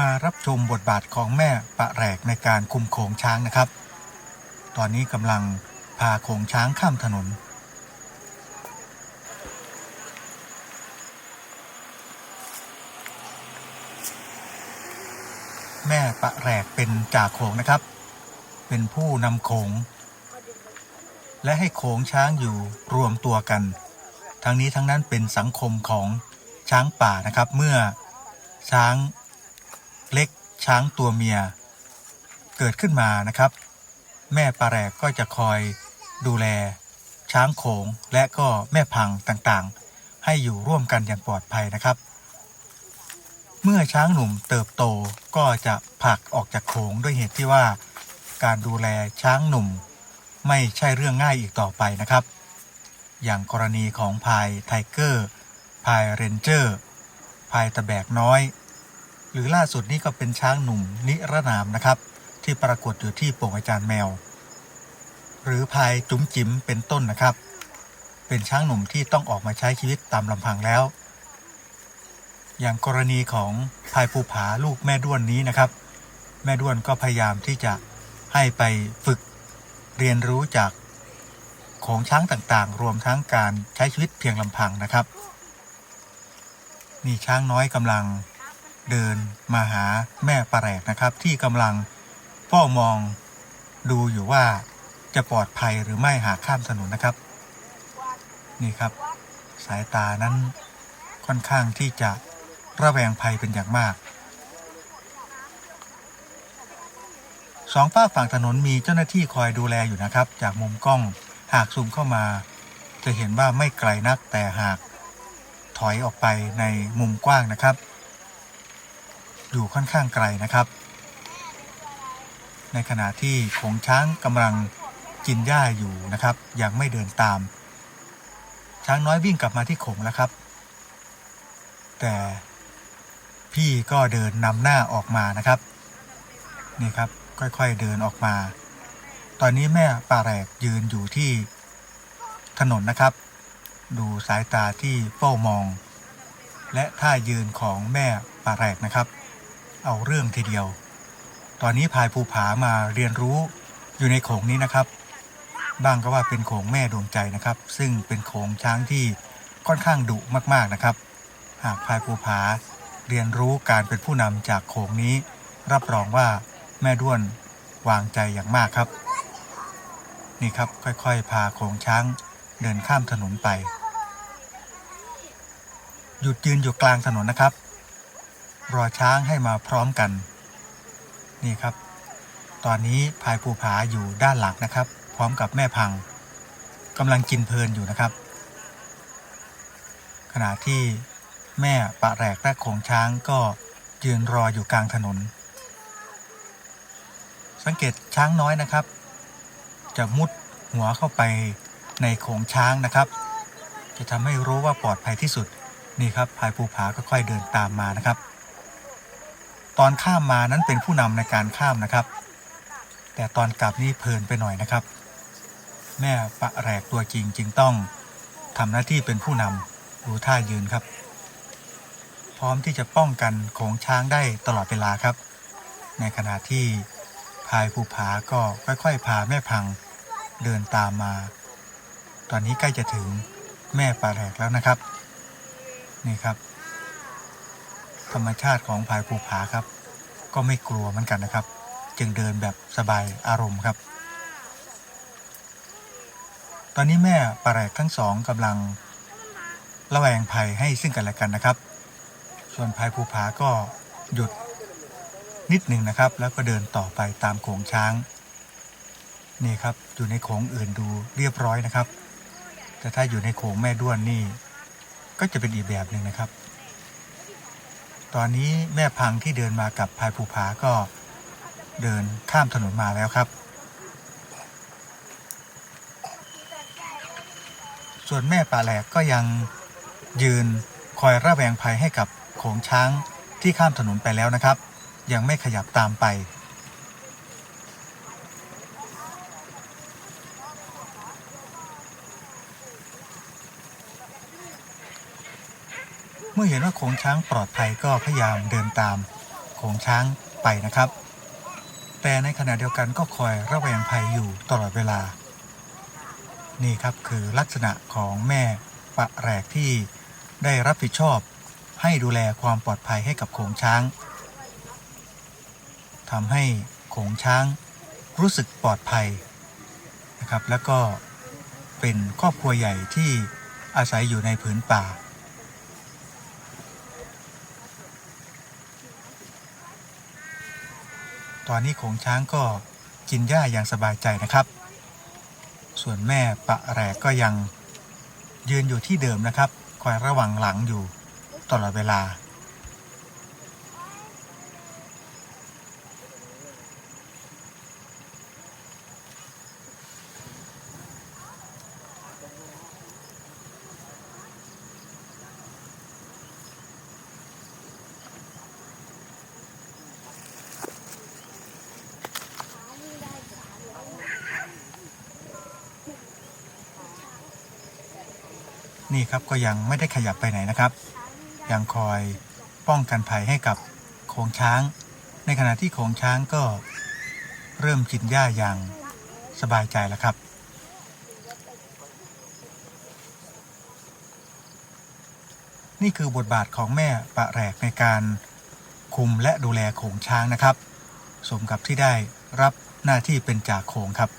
มารับชมบทบาทของแม่ปะแรกในการคุมโขงช้างนะครับ ตอนนี้กำลังพาโขงช้างข้ามถนน แม่ปะแรกเป็นจ่าโขงนะครับ เป็นผู้นำโขง และให้โขงช้างอยู่รวมตัวกัน ทั้งนี้ทั้งนั้นเป็นสังคมของช้างป่านะครับเมื่อช้าง เล็กช้างตัวเมีย เกิดขึ้นมานะครับ แม่ปลาแรกก็จะคอยดูแล ช้างโขงและก็แม่พังต่างๆ ให้อยู่ร่วมกันอย่างปลอดภัยนะครับ เมื่อช้างหนุ่มเติบโตก็จะผลักออกจากโขงด้วยเหตุที่ว่า การดูแลช้างหนุ่ม ไม่ใช่เรื่องง่ายอีกต่อไปนะครับ อย่างกรณีของพายไทเกอร์พายเรนเจอร์พายตะแบกน้อย รือล่าสุดนี้ก็เป็นช้างหนุ่มนิรนามนะครับ ที่ปรากฏอยู่ที่โป่งอาจารย์แมว หรือพายจุ๋มจิ๋มเป็นต้นนะครับ เป็นช้างหนุ่มที่ต้องออกมาใช้ชีวิตตามลำพังแล้ว อย่างกรณีของพายภูผาลูกแม่ด้วนนี้นะครับ แม่ด้วนก็พยายามที่จะให้ไปฝึกเรียนรู้จากของช้างต่างๆ รวมทั้งการใช้ชีวิตเพียงลำพังนะครับ นี่ช้างน้อยกำลัง เดินมาหาแม่ปลาแรกนะครับ ที่กำลังเฝ้ามองดูอยู่ว่าจะปลอดภัยหรือไม่หากข้ามถนนนะครับ นี่ครับ สายตานั้นค่อนข้างที่จะระแวงภัยเป็นอย่างมากสองฝ้าฝั่งถนนมีเจ้าหน้าที่คอยดูแลอยู่นะครับ จากมุมกล้องหากซูมเข้ามา จะเห็นว่าไม่ไกลนักแต่หากถอยออกไปในมุมกว้างนะครับ อยู่ค่อนข้างไกลนะครับ ในขณะที่โขงช้างกำลังกินหญ้าอยู่นะครับ ยังไม่เดินตาม ช้างน้อยวิ่งกลับมาที่โขงแล้วครับ แต่พี่ก็เดินนำหน้าออกมานะครับ นี่ครับค่อยๆเดินออกมา ตอนนี้แม่ป่าแรกยืนอยู่ที่ถนนนะครับ ดูสายตาที่เฝ้ามอง และท่ายืนของแม่ป่าแรกนะครับ เอาเรื่องทีเดียว ตอนนี้พายภูผามาเรียนรู้อยู่ในโขงนี้นะครับ บ้างก็ว่าเป็นโขงแม่ดวงใจนะครับ ซึ่งเป็นโขงช้างที่ค่อนข้างดุมากๆนะครับ หากพายภูผาเรียนรู้การเป็นผู้นำจากโขงนี้ รับรองว่าแม่ด้วนวางใจอย่างมากครับ นี่ครับค่อยๆ พาโขงช้างเดินข้ามถนนไป หยุดยืนอยู่กลางถนนนะครับ รอช้างให้มาพร้อมกัน นี่ครับ ตอนนี้พายภูผาอยู่ด้านหลังนะครับ พร้อมกับแม่พังกำลังกินเพลินอยู่นะครับ ขณะที่แม่ปะแรกและโขงช้างก็ยืนรออยู่กลางถนน สังเกตช้างน้อยนะครับ จะมุดหัวเข้าไปในโขงช้างนะครับ จะทำให้รู้ว่าปลอดภัยที่สุดนี่ครับพายภูผาก็ค่อยเดินตามมานะครับ ตอนข้ามมานั้นเป็นผู้นำในการข้ามนะครับ แต่ตอนกลับนี่เพลินไปหน่อยนะครับ แม่ปะแรกตัวจริงจึงต้องทำหน้าที่เป็นผู้นำดูท่ายืนครับ พร้อมที่จะป้องกันโขงช้างได้ตลอดเวลาครับ ในขณะที่พายภูผาก็ค่อยๆ พาแม่พังเดินตามมา ตอนนี้ใกล้จะถึงแม่ปลาแรกแล้วนะครับ นี่ครับ ธรรมชาติของพายภูผาครับ ก็ไม่กลัวเหมือนกันนะครับ จึงเดินแบบสบายอารมณ์ครับ ตอนนี้แม่ปลาแรกทั้งสองกำลังระแวงภัยให้ซึ่งกันและกันนะครับ ส่วนพายภูผาก็หยุดนิดหนึ่งนะครับ แล้วก็เดินต่อไปตามโขงช้างนี่ครับอยู่ในโขงอื่นดูเรียบร้อยนะครับ แต่ถ้าอยู่ในโขงแม่ด้วนนี่ ก็จะเป็นอีกแบบหนึ่งนะครับ ตอนนี้แม่พังที่เดินมากับพายภูผาก็เดินข้ามถนนมาแล้วครับ ส่วนแม่ป่าแหลกก็ยังยืนคอยระแวงภัยให้กับโขงช้างที่ข้ามถนนไปแล้วนะครับ ยังไม่ขยับตามไป เมื่อเห็นว่าโขงช้างปลอดภัยก็พยายามเดินตามโขงช้างไปนะครับ แต่ในขณะเดียวกันก็คอยระแวงภัยอยู่ตลอดเวลา นี่ครับคือลักษณะของแม่ปะแรกที่ได้รับผิดชอบให้ดูแลความปลอดภัยให้กับโขงช้างทำให้โขงช้างรู้สึกปลอดภัยนะครับ แล้วก็เป็นครอบครัวใหญ่ที่อาศัยอยู่ในผืนป่า ตอนนี้โขงช้างก็กินหญ้าอย่างสบายใจนะครับ ส่วนแม่ปะแรกก็ยังยืนอยู่ที่เดิมนะครับ คอยระวังหลังอยู่ตลอดเวลา นี่ครับก็ยังไม่ได้ขยับไปไหนนะครับ ยังคอยป้องกันภัยให้กับโขงช้าง ในขณะที่โขงช้างก็เริ่มกินหญ้าอย่างสบายใจแล้วครับนี่คือบทบาทของแม่ปะแรกในการคุมและดูแลโขงช้างนะครับ สมกับที่ได้รับหน้าที่เป็นจ่าโขงครับ